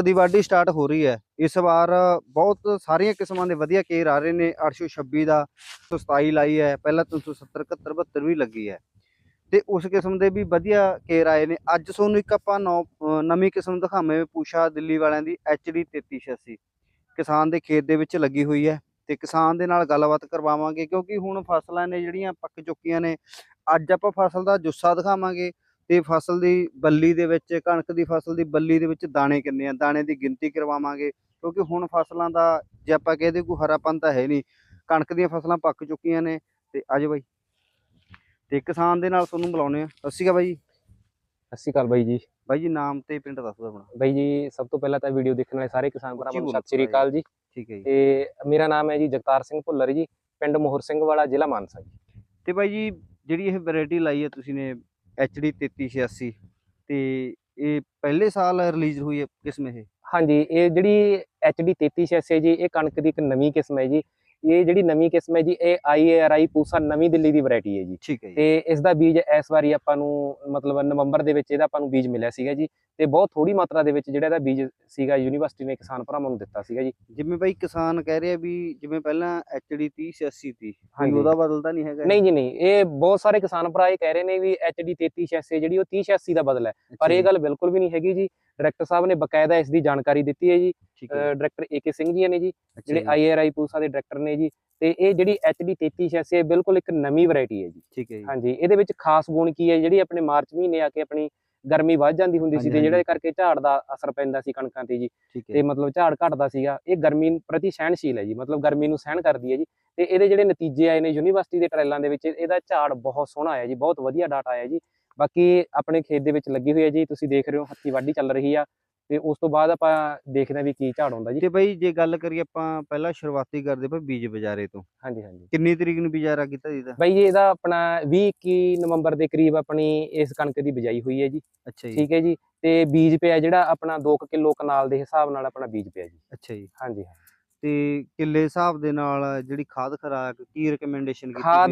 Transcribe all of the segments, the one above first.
ਕਣਕ ਦੀ ਵਾਢੀ ਸਟਾਰਟ ਹੋ ਰਹੀ ਹੈ। ਇਸ ਵਾਰ ਬਹੁਤ ਸਾਰੀਆਂ ਕਿਸਮਾਂ ਦੇ ਵਧੀਆ ਕੇਰ ਆ ਰਹੇ ਨੇ। 826 ਦਾ 127 ਲਾਈ ਹੈ। ਪਹਿਲਾਂ 370 71 72 ਵੀ ਲੱਗੀ ਹੈ। ਤੇ ਉਸ ਕਿਸਮ ਦੇ ਵੀ ਵਧੀਆ ਕੇਰ ਆਏ ਨੇ। ਅੱਜ ਤੁਹਾਨੂੰ ਇੱਕ ਆਪਾਂ ਨੌ- ਨਵੀਂ ਕਿਸਮ ਦਿਖਾਵੇਂ ਪੂਸ਼ਾ ਦਿੱਲੀ ਵਾਲਿਆਂ ਦੀ HD 3386 ਕਿਸਾਨ ਦੇ ਖੇਤ ਦੇ ਵਿੱਚ ਲੱਗੀ ਹੋਈ ਹੈ। ਤੇ ਕਿਸਾਨ ਦੇ ਨਾਲ ਗੱਲਬਾਤ ਕਰਵਾਵਾਂਗੇ। ਕਿਉਂਕਿ ਹੁਣ ਫਸਲਾਂ ਨੇ ਜਿਹੜੀਆਂ ਪੱਕ ਚੁੱਕੀਆਂ ਨੇ, ਅੱਜ ਆਪਾਂ ਫਸਲ ਦਾ ਜੁੱਸਾ ਦਿਖਾਵਾਂਗੇ। ਤੇ ਫਸਲ ਦੀ ਬੱਲੀ ਦੇ ਵਿੱਚ ਕਣਕ ਦੀ ਫਸਲ ਦੀ ਬੱਲੀ ਦੇ ਵਿੱਚ ਦਾਣੇ ਕਿੰਨੇ ਆ? ਦਾਣੇ ਦੀ ਗਿਣਤੀ ਕਰਵਾਵਾਂਗੇ ਕਿਉਂਕਿ ਹੁਣ ਫਸਲਾਂ ਦਾ ਜੇ ਆਪਾਂ ਕਹਦੇ ਕੋਈ ਹਰਾਪਨ ਤਾਂ ਹੈ ਨਹੀਂ। ਕਣਕ ਦੀਆਂ ਫਸਲਾਂ ਪੱਕ ਚੁੱਕੀਆਂ ਨੇ ਤੇ ਅੱਜ ਬਾਈ। ਤੇ ਕਿਸਾਨ ਦੇ ਨਾਲ ਤੁਹਾਨੂੰ ਬੁਲਾਉਣੇ ਆ। ਸਤਿ ਸ਼੍ਰੀ ਅਕਾਲ ਬਾਈ। ਜੀ ਸਤਿ ਸ਼੍ਰੀ ਅਕਾਲ ਬਾਈ ਜੀ। ਬਾਈ ਜੀ ਨਾਮ ਤੇ ਪਿੰਡ ਦੱਸ ਦਿਓ ਆਪਣਾ। ਬਾਈ ਜੀ ਸਭ ਤੋਂ ਪਹਿਲਾਂ ਤਾਂ ਵੀਡੀਓ ਦੇਖਣ ਵਾਲੇ ਸਾਰੇ ਕਿਸਾਨ ਭਰਾਵਾਂ ਨੂੰ ਸਤਿ ਸ਼੍ਰੀ ਅਕਾਲ ਜੀ। ਠੀਕ ਹੈ ਜੀ। ਤੇ ਮੇਰਾ ਨਾਮ ਹੈ ਜੀ ਜਗਤਾਰ ਸਿੰਘ ਭੁੱਲਰ ਜੀ ਪਿੰਡ ਮੋਹਰ ਸਿੰਘ ਵਾਲਾ ਜ਼ਿਲ੍ਹਾ ਮਾਨਸਾ ਜੀ। ਤੇ ਬਾਈ ਜੀ ਜਿਹੜੀ ਇਹ ਵੈਰਾਈਟੀ ਲਾਈ ਹੈ ਤੁਸੀਂ ਨੇ HD 3386 ਤੇ ਇਹ ਪਹਿਲੇ ਸਾਲ ਰਿਲੀਜ਼ ਹੋਈ ਹੈ ਕਿਸਮ ਇਹ? ਹਾਂਜੀ, ਇਹ ਜਿਹੜੀ HD 3386 ਹੈ ਜੀ, ਇਹ ਕਣਕ ਦੀ ਇੱਕ ਨਵੀਂ ਕਿਸਮ ਹੈ ਜੀ। ਇਹ ਜਿਹੜੀ ਨਵੀਂ ਕਿਸਮ ਹੈ ਜੀ ਇਹ IARI ਪੂਸਾ ਨਵੀਂ ਦਿੱਲੀ ਦੀ ਵੈਰਾਈਟੀ ਹੈ ਜੀ। ਠੀਕ ਹੈ ਤੇ ਇਸ ਦਾ ਬੀਜ ਇਸ ਵਾਰੀ ਆਪਾਂ ਨੂੰ ਮਤਲਬ ਨਵੰਬਰ ਦੇ ਵਿੱਚ ਇਹਦਾ ਆਪਾਂ ਨੂੰ ਬੀਜ ਮਿਲਿਆ ਸੀਗਾ ਜੀ। ਤੇ ਬਹੁਤ ਥੋੜੀ ਮਾਤਰਾ ਦੇ ਵਿੱਚ ਜਿਹੜਾ ਇਹਦਾ ਬੀਜ ਸੀਗਾ ਯੂਨੀਵਰਸਿਟੀ ਨੇ ਕਿਸਾਨ ਭਰਾਵਾਂ ਨੂੰ ਦਿੱਤਾ ਸੀਗਾ ਜੀ। ਜਿਵੇਂ ਬਾਈ ਕਿਸਾਨ ਕਹਿ ਰਿਹਾ ਵੀ ਜਿਵੇਂ ਪਹਿਲਾਂ HD 3086 ਤੀ ਕੋਈ ਹਾਂਜੀ। ਉਹਦਾ ਬਦਲਦਾ ਨਹੀਂ ਹੈਗਾ ਨਹੀਂ ਜੀ ਨਹੀਂ। ਇਹ ਬਹੁਤ ਸਾਰੇ ਕਿਸਾਨ ਭਰਾ ਇਹ ਕਹਿ ਰਹੇ ਨੇ ਵੀ HD 3386 ਜਿਹੜੀ ਉਹ 3086 ਦਾ ਬਦਲ ਹੈ। ਪਰ ਇਹ ਗੱਲ ਬਿਲਕੁਲ ਵੀ ਨਹੀਂ ਹੈਗੀ ਜੀ। ਡਾਇਰੈਕਟਰ ਸਾਹਿਬ ਨੇ ਬਕਾਇਦਾ ਇਸ ਦੀ ਜਾਣਕਾਰੀ ਦਿੱਤੀ ਹੈ ਜੀ। ਡਾਇਰੈਕਟਰ ਏਕੇ ਸਿੰਘ ਜੀ ਨੇ ਜੀ ਜਿਹੜੇ ਆਈਆਰਆਈ ਪੂਸਾ ਦੇ ਡਾਇਰੈਕਟਰ ਨੇ ਜੀ ਤੇ ਇਹ ਜਿਹੜੀ HD 3386 ਹੈ ਬਿਲਕੁਲ ਇੱਕ ਨਵੀਂ ਵੈਰਾਈਟੀ ਹੈ ਜੀ। ਠੀਕ ਹੈ ਜੀ। ਹਾਂਜੀ ਇਹਦੇ ਵਿੱਚ ਖਾਸ ਗੁਣ ਕੀ ਹੈ ਜਿਹੜੀ ਆਪਣੇ ਮਾਰਚ ਮਹੀਨੇ ਆ ਕੇ ਆਪਣੀ ਗਰਮੀ ਵੱਧ ਜਾਂਦੀ ਹੁੰਦੀ ਸੀ ਤੇ ਜਿਹੜੇ ਕਰਕੇ ਝਾੜ ਦਾ ਅਸਰ ਪੈਂਦਾ ਸੀ ਕਣਕਾਂ ਤੇ ਜੀ ਤੇ ਮਤਲਬ ਝਾੜ ਘਟਦਾ ਸੀਗਾ ਇਹ ਗਰਮੀ ਪ੍ਰਤੀ ਸਹਿਣਸ਼ੀਲ ਹੈ ਜੀ ਮਤਲਬ ਗਰਮੀ ਨੂੰ ਸਹਿਣ ਕਰਦੀ ਹੈ ਜੀ। ਤੇ ਇਹਦੇ ਜਿਹੜੇ ਨਤੀਜੇ ਆਏ ਨੇ ਯੂਨੀਵਰਸਿਟੀ ਦੇ ਟ੍ਰਾਇਲਾਂ ਦੇ ਵਿੱਚ ਇਹਦਾ ਝਾੜ ਬਹੁਤ ਸੋਹਣਾ ਆਇਆ ਜੀ ਬਹੁਤ ਵਧੀਆ ਡਾਟਾ ਆਇਆ ਜੀ। ਬਾਕੀ ਆਪਣੇ ਖੇਤ ਦੇ ਵਿੱਚ ਲੱਗੀ ਹੋਈ ਹੈ ਜੀ ਤੁਸੀਂ ਦੇਖ ਰਹੇ ਹੋ ਹੱਥੀ ਵਾਢੀ ਚੱਲ ਰਹੀ ਆ। ਤੇ ਉਸ ਤੋਂ ਬਾਅਦ ਆਪਾਂ ਦੇਖਦੇ ਹਾਂ ਵੀ ਕੀ ਝਾੜ ਆਉਂਦਾ ਜੀ। ਤੇ ਬਾਈ ਜੇ ਗੱਲ ਕਰੀਏ ਆਪਾਂ ਪਹਿਲਾਂ ਸ਼ੁਰੂਆਤੀ ਕਰਦੇ ਪਏ ਬੀਜ ਬਜਾਰੇ ਤੋਂ। ਹਾਂਜੀ ਹਾਂਜੀ। ਕਿੰਨੀ ਤਰੀਕ ਨੂੰ ਬਜਾਰਾ ਕੀਤਾ ਜੀ ਦਾ ਬਾਈ ਜੀ ਇਹਦਾ ਆਪਣਾ 20 21 ਨਵੰਬਰ ਦੇ ਕਰੀਬ ਆਪਣੀ ਇਸ ਕਣਕ ਦੀ ਬਿਜਾਈ ਹੋਈ ਹੈ ਜੀ। ਅੱਛਾ ਜੀ। ਠੀਕ ਹੈ ਜੀ। ਤੇ ਬੀਜ ਪਿਆ ਜਿਹੜਾ ਆਪਣਾ 2 ਕਿਲੋ ਕਨਾਲ ਦੇ ਹਿਸਾਬ ਨਾਲ ਆਪਣਾ ਬੀਜ ਪਿਆ ਜੀ। ਅੱਛਾ ਜੀ। ਹਾਂਜੀ। ਤੇ ਕਿੱਲੇ ਹਿਸਾਬ ਦੇ ਨਾਲ ਜਿਹੜੀ ਖਾਦ ਖਰਾਕ ਕੀ ਰეკਮੈਂਡੇਸ਼ਨ ਕੀਤੀ ਖਾਦ?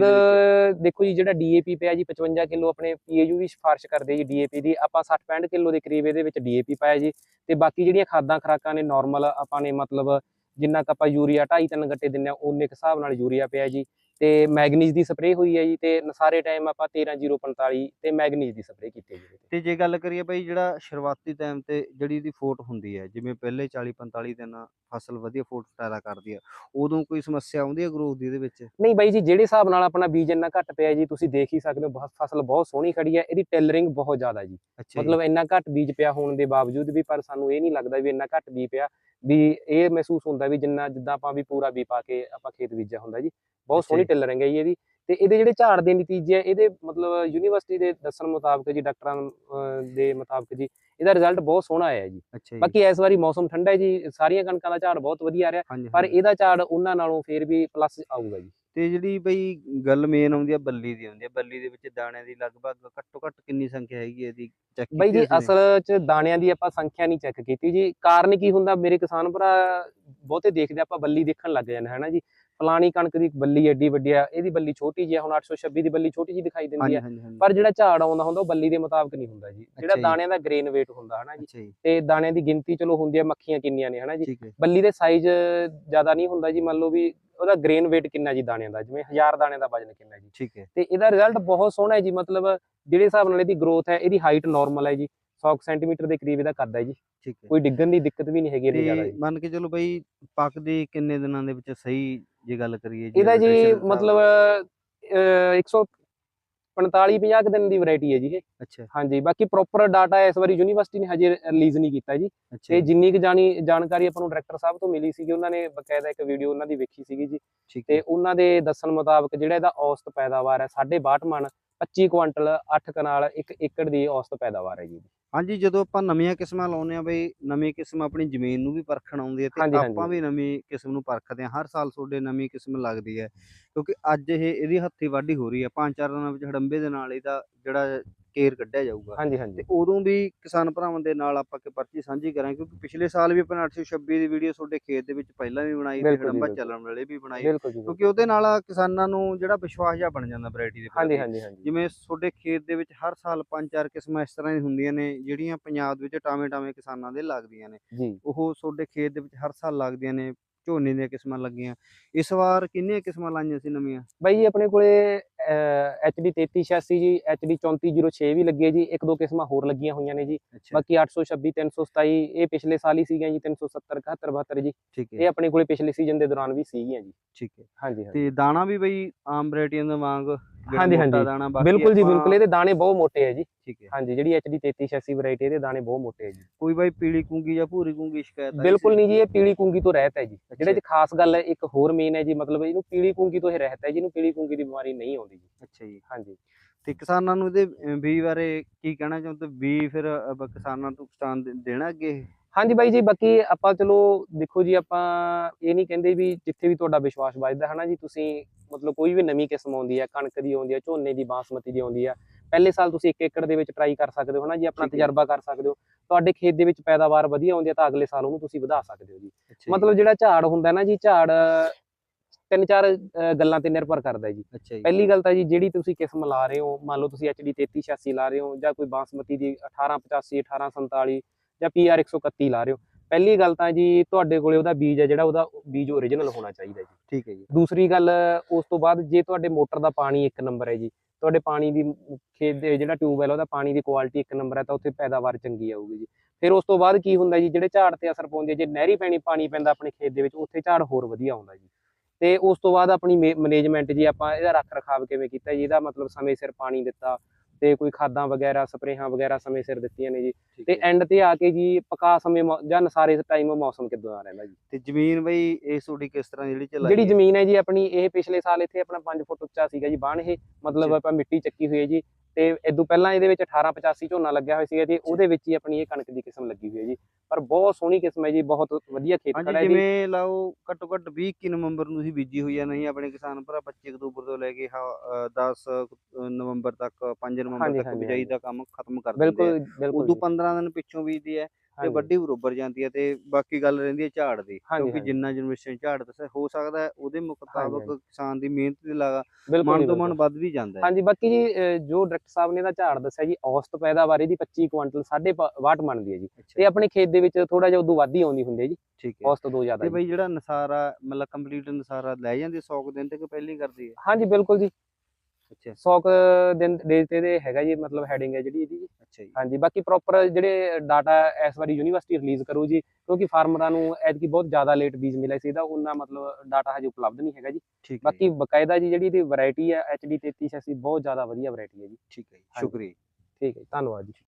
ਦੇਖੋ ਜੀ ਜਿਹੜਾ ਡੀਏਪੀ ਪਿਆ ਜੀ 55 ਕਿਲੋ ਆਪਣੇ ਪੀਏਯੂ ਵੀ ਸਿਫਾਰਿਸ਼ ਕਰਦੇ ਜੀ ਡੀਏਪੀ ਦੀ। ਆਪਾਂ 60 65 ਕਿਲੋ ਦੇ ਕਰੀਬ ਇਹਦੇ ਵਿੱਚ ਡੀਏਪੀ ਪਾਇਆ ਜੀ। ਤੇ ਬਾਕੀ ਜਿਹੜੀਆਂ ਖਾਦਾਂ ਖਰਾਕਾਂ ਨੇ ਨਾਰਮਲ ਆਪਾਂ ਨੇ ਮਤਲਬ ਜਿੰਨਾ ਕ ਆਪਾਂ ਯੂਰੀਆ 2.5 3 ਗੱਟੇ ਦਿੰਨੇ ਆ ਕੁ ਹਿਸਾਬ ਨਾਲ ਯੂਰੀਆ ਪਿਆ ਜੀ। ਤੇ ਮੈਗਨੀਜ਼ ਦੀ ਸਪਰੇਅ ਹੋਈ ਹੈ ਜੀ ਤੇ ਸਾਰੇ ਟਾਈਮ ਆਪਾਂ 13045 ਤੇ ਮੈਗਨੀਜ਼ ਦੀ ਸਪਰੇਅ ਕੀਤੀ ਹੈ ਜੀ ਤੇ। ਜੇ ਗੱਲ ਕਰੀਏ ਬਾਈ ਜਿਹੜਾ ਸ਼ੁਰੂਆਤੀ ਟਾਈਮ ਤੇ ਜਿਹੜੀ ਇਹਦੀ ਫੋਟ ਹੁੰਦੀ ਹੈ ਜਿਵੇਂ ਪਹਿਲੇ 40 45 ਦਿਨ ਫਸਲ ਵਧੀਆ ਫੋਟ ਪੈਦਾ ਕਰਦੀ ਹੈ ਉਦੋਂ ਕੋਈ ਸਮੱਸਿਆ ਆਉਂਦੀ ਹੈ ਗਰੋਥ ਦੀ ਇਹਦੇ ਵਿੱਚ? ਨਹੀਂ ਬਾਈ ਜੀ ਜਿਹੜੇ ਹਿਸਾਬ ਨਾਲ ਆਪਣਾ ਬੀਜ ਇੰਨਾ ਘੱਟ ਪਿਆ ਜੀ ਤੁਸੀਂ ਦੇਖ ਹੀ ਸਕਦੇ ਹੋ ਬਹੁਤ ਫਸਲ ਬਹੁਤ ਸੋਹਣੀ ਖੜੀ ਹੈ ਇਹਦੀ ਟੈਲਰਿੰਗ ਬਹੁਤ ਜ਼ਿਆਦਾ ਜੀ। ਮਤਲਬ ਇੰਨਾ ਘੱਟ ਬੀਜ ਪਿਆ ਹੋਣ ਦੇ ਬਾਵਜੂਦ ਵੀ ਪਰ ਸਾਨੂੰ ਇਹ ਨਹੀਂ ਲੱਗਦਾ ਵੀ ਇੰਨਾ ਘੱਟ ਬੀਜ ਪਿਆ ਵੀ ਇਹ ਮਹਿਸੂਸ ਹੁੰਦਾ ਵੀ ਜਿੰਨਾ ਜਿੱਦਾਂ ਆਪਾਂ ਵੀ ਪੂਰਾ ਬੀ ਪਾ ਕੇ ਆਪਾਂ ਖੇਤ ਬੀਜਿਆ ਹੁੰਦਾ ਜੀ ਬਹੁਤ ਸੋਹਣੀ। ਟਿਲਰਿੰਗ ਹੈ ਜੀ ਇਹਦੀ ਤੇ ਇਹਦੇ ਜਿਹੜੇ ਝਾੜ ਦੇ ਨਤੀਜੇ ਆ ਇਹਦੇ ਮਤਲਬ ਯੂਨੀਵਰਸਿਟੀ ਦੇ ਦੱਸਣ ਮੁਤਾਬਕ ਜੀ ਡਾਕਟਰਾਂ ਦੇ ਮੁਤਾਬਕ ਜੀ ਇਹਦਾ ਰਿਜ਼ਲਟ ਬਹੁਤ ਸੋਹਣਾ ਆਇਆ ਜੀ ਬਾਕੀ ਇਸ ਵਾਰੀ ਮੌਸਮ ਠੰਡਾ ਹੈ ਜੀ ਸਾਰੀਆਂ ਕਣਕਾਂ ਦਾ ਝਾੜ ਬਹੁਤ ਵਧੀਆ ਆ ਰਿਹਾ ਪਰ। ਇਹਦਾ ਝਾੜ ਉਹਨਾਂ ਨਾਲੋਂ ਫੇਰ ਵੀ ਪਲੱਸ ਆਊਗਾ ਜੀ ਤੇ ਜਿਹੜੀ ਬਈ ਗੱਲ ਮੇਨ ਆਉਂਦੀ ਹੈ ਬੱਲੀ ਦੀ ਆਉਂਦੀ ਹੈ ਬੱਲੀ ਦੇ ਵਿੱਚ ਦਾਣਿਆਂ ਦੀ ਲਗਭਗ ਘੱਟੋ ਘੱਟ ਕਿੰਨੀ ਸੰਖਿਆ ਹੈਗੀ ਹੈ ਇਹਦੀ ਚੈੱਕ ਬਾਈ ਜੀ ਅਸਲ 'ਚ ਦਾਣਿਆਂ ਦੀ ਆਪਾਂ ਸੰਖਿਆ ਨਹੀਂ ਚੈੱਕ ਕੀਤੀ ਜੀ। ਕਾਰਨ ਕੀ ਹੁੰਦਾ? ਮੇਰੇ ਕਿਸਾਨ ਭਰਾ ਬਹੁਤੇ ਦੇਖਦੇ ਆਪਾਂ ਬੱਲੀ ਦੇਖਣ ਲੱਗ ਜਾਂਦੇ ਹਨਾ ਜੀ? ਫਲਾਣੀ ਕਣਕ ਦੀ ਬੱਲੀ ਐਡੀ ਵੱਡੀ ਆ ਇਹਦੀ ਬੱਲੀ ਛੋਟੀ ਜਿਹੀ ਆ ਹੁਣ 826 ਦੀ ਬੱਲੀ ਛੋਟੀ ਜਿਹੀ ਦਿਖਾਈ ਦਿੰਦੀ ਆ। ਪਰ ਜਿਹੜਾ ਝਾੜ ਆਉਂਦਾ ਹੁੰਦਾ ਉਹ ਬੱਲੀ ਦੇ ਮੁਤਾਬਕ ਨਹੀਂ ਹੁੰਦਾ ਜੀ। ਜਿਹੜਾ ਜੀ। ਦਾਣਿਆਂ ਦਾ ਗ੍ਰੇਨ weight ਹੁੰਦਾ ਹਨਾ ਜੀ। ਜੀ। ਤੇ ਦਾਣਿਆਂ ਦੀ ਗਿਣਤੀ ਚਲੋ ਹੁੰਦੀ ਆ ਮੱਖੀਆਂ ਕਿੰਨੀਆਂ ਨੇ ਹਨਾ ਜੀ। ਬੱਲੀ ਦੇ ਸਾਈਜ਼ ਜ਼ਿਆਦਾ ਨਹੀਂ ਹੁੰਦਾ ਜੀ ਮੰਨ ਲਓ ਵੀ ਉਹਦਾ ਗ੍ਰੇਨ weight ਕਿੰਨਾ ਜੀ ਦਾਣਿਆਂ ਦਾ ਜਿਵੇਂ 1000 ਦਾਣਿਆਂ ਦਾ ਵਜਨ ਕਿੰਨਾ ਜੀ। ਠੀਕ ਹੈ। ਤੇ ਇਹਦਾ ਰਿਜ਼ਲਟ ਬਹੁਤ ਸੋਹਣਾ ਹੈ ਜੀ ਮਤਲਬ ਜਿਹੜੇ ਹਿਸਾਬ ਨਾਲ ਇਹਦੀ ਗਰੋਥ ਹੈ ਇਹਦੀ ਹਾਈਟ ਨਾਰਮਲ ਹੈ ਜੀ 100 ਸੈਂਟੀਮੀਟਰ ਦੇ ਕਰੀਬ ਇਹਦਾ ਕੱਦ ਹੈ ਜੀ। ਠੀਕ ਹੈ। ਕੋਈ ਡਿੱਗਣ ਦੀ ਦਿੱਕਤ ਵੀ ਨਹੀਂ ਹੈਗੀ ਇਹਦੀ ਜ਼ਿਆਦਾ ਜੀ। ਮੰਨ ਕੇ ਚਲੋ ਬਈ ਪੱਕਦੇ ਕਿੰਨੇ ਦਿਨਾਂ ਦੇ ਵਿੱਚ ਸਹੀ ਜੇ ਗੱਲ ਕਰੀਏ ਜੇ ਇਹਦਾ ਜੀ ਮਤਲਬ ਨਾਲ? ਅਹ, 145 50 ਕੁ ਦਿਨ ਦੀ ਵੈਰਾਈਟੀ ਹੈ ਜੀ ਇਹ। ਅੱਛਾ। ਹਾਂਜੀ ਬਾਕੀ ਪ੍ਰੋਪਰ ਡਾਟਾ ਇਸ ਵਾਰੀ ਯੂਨੀਵਰਸਿਟੀ ਨੇ ਹਜੇ ਰਿਲੀਜ਼ ਨਹੀਂ ਕੀਤਾ ਜੀ। ਤੇ ਜਿੰਨੀ ਕੁ ਜਾਣੀ ਜਾਣਕਾਰੀ ਆਪਾਂ ਨੂੰ ਡਾਇਰੈਕਟਰ ਸਾਹਿਬ ਤੋਂ ਮਿਲੀ ਸੀਗੀ ਉਹਨਾਂ ਨੇ ਬਕਾਇਦਾ ਇੱਕ ਵੀਡੀਓ ਉਹਨਾਂ ਦੀ ਵੇਖੀ ਸੀਗੀ ਜੀ। ਤੇ ਉਹਨਾਂ ਦੇ ਦੱਸਣ ਮੁਤਾਬਕ ਜਿਹੜਾ ਇਹਦਾ ਔਸਤ ਪੈਦਾਵਾਰ ਹੈ 62 ਮਣ 25 ਕੁਆਂਟਲ 8 ਕਨਾਲ 1 ਏਕੜ ਦੀ ਔਸਤ ਪੈਦਾਵਾਰ ਹੈ ਜੀ। ਹਾਂਜੀ ਜਦੋਂ ਆਪਾਂ ਨਵੀਆਂ ਕਿਸਮਾਂ ਲਾਉਂਦੇ ਆ ਬਈ ਨਵੀਂ ਕਿਸਮ ਆਪਣੀ ਜ਼ਮੀਨ ਨੂੰ ਵੀ ਪਰਖਣ ਆਉਂਦੀ ਹੈ ਤੇ ਆਪਾਂ। ਵੀ ਨਵੀਂ ਕਿਸਮ ਨੂੰ ਪਰਖਦੇ ਆ ਹਰ ਸਾਲ ਤੁਹਾਡੇ ਨਵੀਂ ਕਿਸਮ ਲੱਗਦੀ ਹੈ ਕਿਉਂਕਿ ਅੱਜ ਇਹ ਇਹਦੀ ਹੱਥੀ ਵਾਢੀ ਹੋ ਰਹੀ ਹੈ ਪੰਜ ਚਾਰ ਦਿਨਾਂ ਵਿੱਚ ਹੜੰਬੇ ਦੇ ਨਾਲ ਇਹਦਾ ਜਿਹੜਾ ਕੇਅਰ ਕੱਢਿਆ ਜਾਊਗਾ ਹਾਂਜੀ ਹਾਂਜੀ ਤੇ ਉਦੋਂ ਵੀ ਕਿਸਾਨ ਭਰਾਵਾਂ ਦੇ ਨਾਲ ਆਪਾਂ ਕਿ ਪਰਚੀ ਸਾਂਝੀ ਕਰਾਂਗੇ ਕਿਉਂਕਿ ਪਿਛਲੇ ਸਾਲ ਵੀ ਆਪਾਂ 826 ਦੀ ਵੀਡੀਓ ਤੁਹਾਡੇ ਖੇਤ ਦੇ ਵਿੱਚ ਪਹਿਲਾਂ ਵੀ ਬਣਾਈ ਤੇ ਹੜੰਬਾ। ਚੱਲਣ ਵੇਲੇ ਵੀ ਬਣਾਈ। ਕਿਉਂਕਿ ਉਹਦੇ ਨਾਲ ਕਿਸਾਨਾਂ ਨੂੰ ਜਿਹੜਾ ਵਿਸ਼ਵਾਸ ਜਿਹਾ ਬਣ ਜਾਂਦਾ ਵੈਰਾਈਟੀ ਦੇ ਹਾਂਜੀ। ਹਾਂਜੀ ਹਾਂਜੀ ਜਿਵੇਂ ਤੁਹਾਡੇ ਖੇਤ ਦੇ ਵਿੱਚ ਹਰ ਸਾਲ ਪੰਜ ਚਾਰ ਕਿਸਮਾਂ ਇਸ ਤਰ੍ਹਾਂ ਦੀ ਹੁੰਦੀਆਂ ਨੇ ਜਿਹੜੀਆਂ ਪੰਜਾਬ ਦੇ ਵਿੱਚ ਟਾਵੇਂ ਟਾਵੇਂ ਕਿਸਾਨਾਂ ਦੇ ਲੱਗਦੀਆਂ ਨੇ ਉਹ ਤੁਹਾਡੇ ਖੇਤ ਦੇ ਵਿੱਚ ਹਰ ਸਾਲ ਲੱਗਦੀਆਂ ਨੇ ਝੋਨੇ ਦੀਆਂ ਕਿਸਮਾਂ ਲੱਗੀਆਂ। ਇਸ ਵਾਰ ਕਿੰਨੀਆਂ ਕਿਸਮਾਂ ਲਾਈਆਂ ਸੀ ਨਵੀਆਂ? ਬਾਈ ਜੀ ਆਪਣੇ ਕੋਲੇ HD 3386 ਜੀ HD 3406 ਵੀ ਲੱਗੀ ਹੈ ਜੀ। ਇੱਕ ਦੋ ਕਿਸਮਾਂ ਹੋਰ ਲੱਗੀਆਂ ਹੋਈਆਂ ਨੇ ਜੀ। ਬਾਕੀ 826 327 ਇਹ ਪਿਛਲੇ ਸਾਲ ਹੀ ਸੀਗੀਆਂ ਜੀ 370 71 72 ਜੀ। ਇਹ ਆਪਣੇ ਕੋਲੇ ਪਿਛਲੇ ਸੀਜ਼ਨ ਦੇ ਦੌਰਾਨ ਵੀ ਸੀਗੀਆਂ ਜੀ। ਠੀਕ ਹੈ। ਹਾਂਜੀ। ਤੇ ਦਾਣਾ ਵੀ ਬਈ ਆਮ ਵੈਰਾਈਟੀਆਂ ਦੇ ਵਾਂਗ ਹਾਂਜੀ, ਹਾਂਜੀ। ਬਿਲਕੁਲ ਜੀ ਬਿਲਕੁਲ। ਇਹਦੇ ਦਾਣੇ ਬਹੁਤ ਮੋਟੇ ਹੈ ਜੀ। ਠੀਕ ਹੈ। ਹਾਂਜੀ ਜਿਹੜੀ HD 3386 ਵੈਰਾਈਟੀ ਇਹਦੇ ਦਾਣੇ ਬਹੁਤ ਮੋਟੇ ਹੈ ਜੀ। ਕੋਈ ਬਾਈ ਪੀਲੀ ਕੁੰਗੀ ਜਾਂ ਭੂਰੀ ਕੁੰਗੀ ਸ਼ਿਕਾਇਤ ਬਿਲਕੁਲ? ਨਹੀਂ ਜੀ ਇਹ ਪੀਲੀ ਕੁੰਗੀ ਤੋਂ ਰਹਿਤ ਹੈ ਜੀ। ਜਿਹੜੇ ਚ ਖਾਸ ਗੱਲ ਹੈ ਇੱਕ ਹੋਰ ਮੇਨ ਹੈ ਜੀ ਮਤਲਬ ਇਹਨੂੰ ਪੀਲੀ ਕੁੰਗੀ ਤੋਂ ਇਹ ਰਹਿਤ ਹੈ ਜੀ ਇਹਨੂੰ ਪੀਲੀ ਕੁੰਗੀ ਦੀ ਬਿਮਾਰੀ ਨਹੀਂ ਆਉਂਦੀ ਜੀ। ਅੱਛਾ ਜੀ। ਹਾਂਜੀ। ਤੇ ਕਿਸਾਨਾਂ ਨੂੰ ਇਹਦੇ ਬੀਜ ਬਾਰੇ ਕੀ ਕਹਿਣਾ ਚਾਹੁੰਦੇ ਬੀਜ ਫਿਰ ਬ- ਕਿਸਾਨਾਂ ਨੂੰ ਕਿਸਾਨ ਦੇਣਾ ਅੱਗੇ ਹਾਂਜੀ ਬਾਈ ਜੀ ਬਾਕੀ ਆਪਾਂ ਚਲੋ ਦੇਖੋ ਜੀ ਆਪਾਂ ਇਹ ਨਹੀਂ ਕਹਿੰਦੇ ਵੀ ਜਿੱਥੇ ਵੀ ਤੁਹਾਡਾ ਵਿਸ਼ਵਾਸ ਵੱਜਦਾ ਹਨਾ ਜੀ ਤੁਸੀਂ ਮਤਲਬ ਕੋਈ ਵੀ ਨਵੀਂ ਕਿਸਮ ਆਉਂਦੀ ਹੈ ਕਣਕ ਦੀ ਆਉਂਦੀ ਹੈ ਝੋਨੇ ਦੀ ਬਾਸਮਤੀ ਦੀ ਆਉਂਦੀ ਹੈ ਪਹਿਲੇ ਸਾਲ ਤੁਸੀਂ 1 ਏਕੜ ਦੇ ਵਿੱਚ ਟਰਾਈ ਕਰ ਸਕਦੇ ਹੋ ਹਨਾ ਜੀ ਆਪਣਾ। ਤਜਰਬਾ ਕਰ ਸਕਦੇ ਹੋ ਤੁਹਾਡੇ ਖੇਤ ਦੇ ਵਿੱਚ ਪੈਦਾਵਾਰ ਵਧੀਆ ਆਉਂਦੀ ਹੈ ਤਾਂ ਅਗਲੇ ਸਾਲ ਉਹਨੂੰ ਤੁਸੀਂ ਵਧਾ ਸਕਦੇ ਹੋ ਜੀ। ਮਤਲਬ ਜਿਹੜਾ ਝਾੜ ਹੁੰਦਾ ਨਾ ਜੀ ਝਾੜ ਤਿੰਨ ਚਾਰ ਗੱਲਾਂ ਤੇ ਨਿਰਭਰ ਕਰਦਾ ਜੀ। ਪਹਿਲੀ ਗੱਲ ਤਾਂ ਜੀ ਜਿਹੜੀ ਤੁਸੀਂ ਕਿਸਮ ਲਾ ਰਹੇ ਹੋ ਮੰਨ ਲਓ ਤੁਸੀਂ HD 3386 ਲਾ ਰਹੇ ਹੋ ਜਾਂ ਕੋਈ ਬਾਸਮਤੀ ਦੀ 1885 1847 ਜਾਂ PR 131 ਲਾ ਰਹੇ ਹੋ। ਪਹਿਲੀ ਗੱਲ ਤਾਂ ਜੀ ਤੁਹਾਡੇ ਕੋਲੇ ਉਹਦਾ ਬੀਜ ਹੈ ਜਿਹੜਾ ਉਹਦਾ ਬੀਜ ਓਰੀਜਨਲ ਹੋਣਾ ਚਾਹੀਦਾ ਜੀ। ਠੀਕ ਹੈ ਜੀ। ਦੂਸਰੀ ਗੱਲ ਉਸ ਤੋਂ ਬਾਅਦ ਜੇ ਤੁਹਾਡੇ ਮੋਟਰ ਦਾ ਪਾਣੀ ਇੱਕ ਨੰਬਰ ਹੈ ਜੀ ਤੁਹਾਡੇ ਪਾਣੀ ਦੀ ਖੇਤ ਦੇ ਜਿਹੜਾ ਟਿਊਬਵੈਲ ਉਹਦਾ ਪਾਣੀ ਦੀ ਕੁਆਲਿਟੀ ਇੱਕ ਨੰਬਰ ਹੈ ਤਾਂ ਉੱਥੇ ਪੈਦਾਵਾਰ ਚੰਗੀ ਆਊਗੀ ਜੀ। ਫਿਰ ਉਸ ਤੋਂ ਬਾਅਦ ਕੀ ਹੁੰਦਾ ਜੀ ਜਿਹੜੇ ਝਾੜ ਤੇ ਅਸਰ ਪਾਉਂਦੇ ਜੇ ਨਹਿਰੀ ਪੈਣੀ ਪਾਣੀ ਪੈਂਦਾ ਆਪਣੇ ਖੇਤ ਦੇ ਵਿੱਚ ਉੱਥੇ ਝਾੜ ਹੋਰ ਵਧੀਆ ਆਉਂਦਾ ਜੀ। ਤੇ ਉਸ ਤੋਂ ਬਾਅਦ ਆਪਣੀ ਮੈਨੇਜਮੈਂਟ ਜੀ ਆਪਾਂ ਇਹਦਾ ਰੱਖ ਰਖਾਵ ਕਿਵੇਂ ਕੀਤਾ ਜੀ? ਇਹਦਾ ਮਤਲਬ ਸਮੇਂ ਸਿਰ ਪਾਣੀ ਦਿੱਤਾ ਤੇ ਕੋਈ ਖਾਦਾਂ ਵਗੈਰਾ ਸਪਰੇਹਾਂ ਵਗੈਰਾ ਸਮੇਂ ਸਿਰ ਦਿੱਤੀਆਂ ਨੇ ਜੀ ਤੇ। ਐਂਡ ਤੇ ਆ ਕੇ ਜੀ ਪਕਾ ਸਮੇਂ ਜਾਂ ਨਸਾਰੇ ਟਾਈਮ ਮੌਸਮ ਕਿੱਦਾਂ ਦਾ ਰਹਿੰਦਾ ਜੀ ਤੇ ਜ਼ਮੀਨ ਬਈ ਇਹ ਤੁਹਾਡੀ ਕਿਸ ਤਰ੍ਹਾਂ ਜਿਹੜੀ ਚਲਾਈ ਜਿਹੜੀ? ਜ਼ਮੀਨ ਹੈ ਜੀ ਆਪਣੀ ਇਹ ਪਿਛਲੇ ਸਾਲ ਇੱਥੇ ਆਪਣਾ 5 ਫੁੱਟ ਉੱਚਾ ਸੀਗਾ ਜੀ ਬਾਣ ਇਹ ਮਤਲਬ। ਆਪਾਂ ਮਿੱਟੀ ਚੱਕੀ ਹੋਈ ਹੈ ਜੀ ਤੇ ਇਦੋਂ ਪਹਿਲਾਂ ਇਹਦੇ ਵਿੱਚ 1885 ਝੋਨਾ ਲੱਗਿਆ ਹੋਇਆ ਸੀਗਾ ਜੀ ਉਹਦੇ ਵਿੱਚ ਹੀ ਆਪਣੀ ਇਹ ਕਣਕ ਦੀ ਕਿਸਮ ਲੱਗੀ ਹੋਈ ਹੈ ਜੀ। ਪਰ ਬਹੁਤ ਸੋਹਣੀ ਕਿਸਮ ਹੈ ਜੀ ਬਹੁਤ ਵਧੀਆ ਖੇਤ ਖੜਾ ਹੈ ਜੀ। ਜਿਵੇਂ ਲਾਓ ਘੱਟੋ ਘੱਟ 20 21 ਨਵੰਬਰ ਨੂੰ ਤੁਸੀਂ ਬੀਜੀ ਹੋਈ ਆ ਨਹੀਂ ਆਪਣੇ ਕਿਸਾਨ ਭਰਾ 25 ਅਕਤੂਬਰ ਤੋਂ ਲੈ ਕੇ ਹ- ਅ, 10 ਅ, ਨਵੰਬਰ ਤੱਕ 5 ਨਵੰਬਰ ਤੱਕ ਬਿਜਾਈ। ਦਾ ਕੰਮ ਖਤਮ ਕਰ ਦਿੰਦੇ ਬਿਲਕੁਲ ਬਿਲਕੁਲ ਉਦੋਂ ਜੀ, 15 ਦਿਨ ਪਿੱਛੋਂ ਬੀਜਦੀ ਹੈ ਤੇ ਵੱਡੀ ਬਰੋਬਰ ਜਾਂਦੀ ਹੈ ਤੇ ਬਾਕੀ ਗੱਲ ਰਹਿੰਦੀ ਹੈ ਝਾੜ ਦੀ ਕਿਉਂਕਿ। ਜਿੰਨਾ ਜਨਰੇਸ਼ਨ ਝਾੜ ਦੱਸਿਆ ਹੋ ਸਕਦਾ ਹੈ ਉਹਦੇ ਮੁਤਾਬਕ। ਕਿਸਾਨ ਦੀ ਮਿਹਨਤ ਦੀ ਲਾਗਾ ਮਨ ਤੋਂ ਮਨ। ਵੱਧ ਵੀ ਜਾਂਦਾ ਹੈ ਹਾਂਜੀ ਬਾਕੀ ਜੀ ਜੋ ਡਾਇਰੈਕਟਰ ਸਾਹਿਬ ਨੇ ਇਹਦਾ ਝਾੜ ਦੱਸਿਆ ਜੀ ਔਸਤ ਪੈਦਾਵਾਰ ਇਹਦੀ 25 ਕੁਇੰਟਲ 60 ਬਣਦੀ ਹੈ ਜੀ ਤੇ ਆਪਣੇ ਖੇਤ ਦੇ ਵਿੱਚ ਥੋੜਾ ਜਿਹਾ ਉਦੋਂ ਵੱਧ ਹੀ ਆਉਂਦੀ ਹੁੰਦੀ ਹੈ ਜੀ ਠੀਕ ਹੈ ਔਸਤ ਤੋਂ ਜ਼ਿਆਦਾ ਤੇ। ਬਈ ਜਿਹੜਾ ਨਸਾਰਾ ਮਤਲਬ ਕੰਪਲੀਟ ਨਸਾਰਾ ਲੈ ਜਾਂਦੀ 100 ਕੁ ਦਿਨ ਤੇ ਪਹਿਲਾਂ ਹੀ ਕਰਦੀ ਹੈ ਹਾਂਜੀ ਬਿਲਕੁਲ ਜੀ ਅੱਛਾ 100 ਕੁ ਦਿਨ ਡੇਜ ਤੇ ਇਹਦੇ ਹੈਗਾ ਜੀ ਮਤਲਬ ਹੈਡਿੰਗ ਹੈ ਜਿਹੜੀ ਇਹਦੀ ਅੱਛਾ ਜੀ। ਹਾਂਜੀ ਬਾਕੀ ਪ੍ਰੋਪਰ ਜਿਹੜੇ ਡਾਟਾ ਇਸ ਵਾਰੀ ਯੂਨੀਵਰਸਿਟੀ ਰਿਲੀਜ਼ ਕਰੂ ਜੀ ਕਿਉਂਕਿ ਫਾਰਮਰਾਂ ਨੂੰ ਐਤਕੀ ਬਹੁਤ ਜ਼ਿਆਦਾ ਲੇਟ ਬੀਜ ਮਿਲਿਆ ਸੀ ਇਹਦਾ ਉਹਨਾਂ ਮਤਲਬ ਡਾਟਾ ਹਜੇ ਉਪਲਬਧ ਨਹੀਂ ਹੈਗਾ ਜੀ। ਬਾਕੀ ਬਕਾਇਦਾ ਜੀ ਜਿਹੜੀ ਇਹਦੀ ਵੈਰਾਈਟੀ ਹੈ HD 3386 ਬਹੁਤ ਜ਼ਿਆਦਾ ਵਧੀਆ ਵੈਰਾਈਟੀ ਹੈ ਜੀ। ਠੀਕ ਹੈ ਜੀ। ਸ਼ੁਕਰੀਆ ਠੀਕ ਹੈ ਧੰਨਵਾਦ ਜੀ।